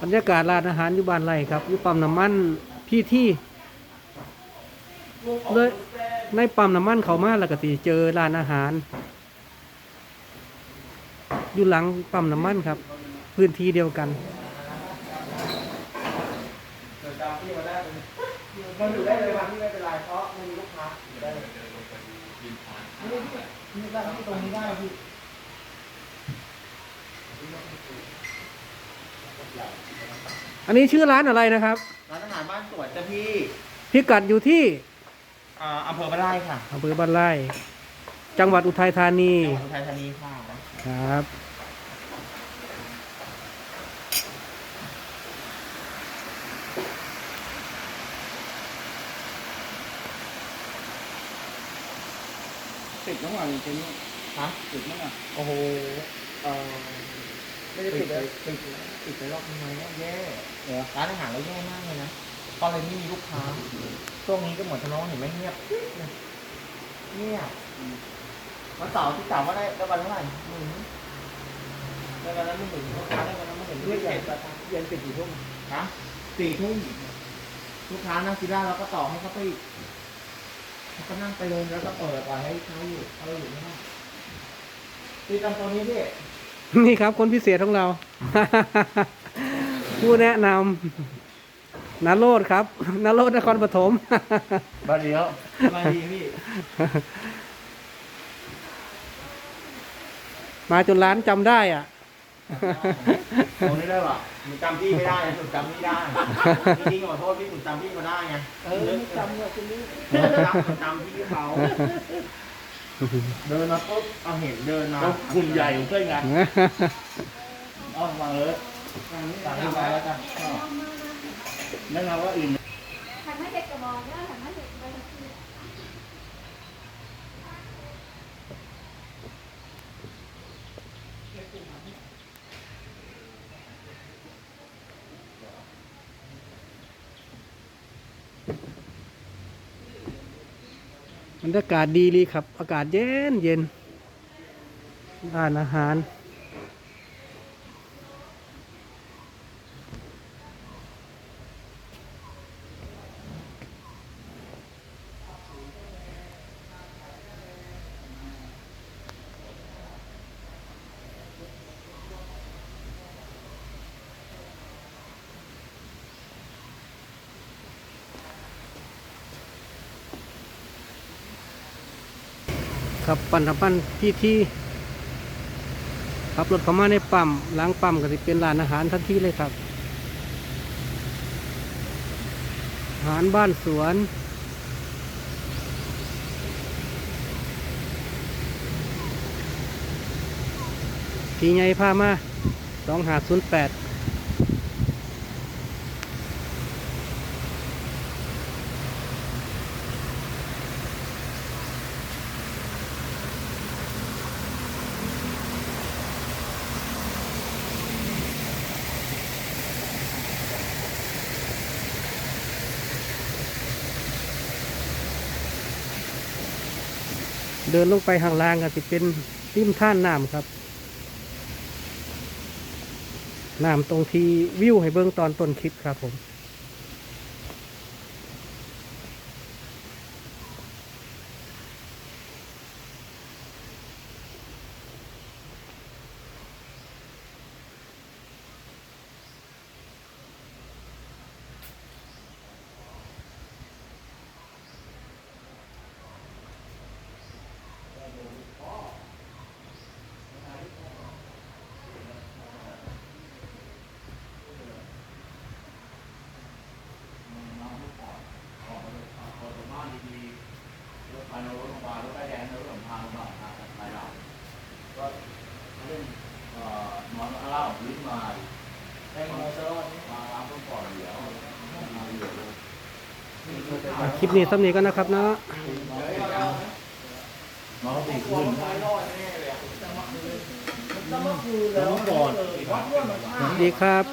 บรรยากาศร้านอาหารอยู่บ้านไรครับอยู่ปั๊มน้ำมันพี่ที่เลยในปั๊มน้ำมันเขามาแล้วก็สิเจอร้านอาหาร อยู่หลังปั๊มน้ำมันครับ พื้นที่เดียวกันมันอยู่ได้เลยวันที่ไม่เป็นไรเพราะไม่มีลูกค้าอยู่ได้เลยนี่นี่ร้านที่ตรงนี้ได้พี่ อันนี้ชื่อร้านอะไรนะครับ ร้านอาหารบ้านสวนจ้ะพี่พิกัดอยู่ที่อ่าอำเภอบ้านไร่ค่ะอำเภอบ้านไร่ จังหวัดอุทัยธานีจังหวัดอุทัยธานีค่ะครับ ติดระหว่างเจนี่ฮะติดมั้งอะโอ้โหเออ ไม่ได้ติดเลยติดติดไปรอบทำไมเนี่ยแย่เดี๋ยวร้านอาหารเราแย่มากเลยนะตอนเลยไม่มีลูกค้าช่วงนี้ก็เหมือนทะเลาะเห็นไหมเงียบเงียบวันเสาร์ที่สามว่าได้ได้วันเท่าไหร่หมื่นได้วันละไม่ถึงลูกค้าได้วันละไม่ถึงเรียกใหญ่เจ็ดเย็นปิดกี่ทุ่มฮะสี่ทุ่มลูกค้านั่งกินเหล้าแล้วก็ต่อให้เขาไปอีกเขาก็นั่งไปเลยแล้วก็เปิดปล่อยให้เขาอยู่เขาอยู่ไม่ได้ตีตามตัวนี้พี่ นี่ครับคนพิเศษของเรา ผู้แนะนำนโรดครับนโรดนครปฐมบาเดียวมาดีพี่มาจนร้านจำได้อะตรงนี้ได้ป่ะหนูจำพี่ไม่ได้นะหนูจำพี่ได้จริงๆขอโทษพี่หนูจำพี่มาได้ไงเออจำเลยคุณนี่หนูจำหนูจำพี่เขา เดินมาปุ๊บเอาเห็นเดินมากลุ่มใหญ่ของเพื่อนไงเอามาเลยสั่งให้มาแล้วกันนั่นเราว่าอื่น thành mấy cái cờ bò đó thành mấy cái cờ bò kia บรรยากาศดีเลยครับ อากาศเย็นเย็นร้านอาหาร ครับปั่นทำปั้นที่ที่ขับรถเข้ามาในปั๊มล้างปั๊มก็จะเป็นร้านอาหารทันทีเลยครับ อาหารบ้านสวนทีไงพามาสองหาศูนย์แปด เดินลงไปห่างล่างก็จะเป็นริมท่านน้ำครับน้ำตรงที่วิวให้เบื้องตอนต้นคลิปครับผม อะคลิปนี้ซ้ำนี้ก็นะครับเนาะ น้องตีคืนแล้วเมื่อคืนแล้วน้องก่อน สวัสดีครับ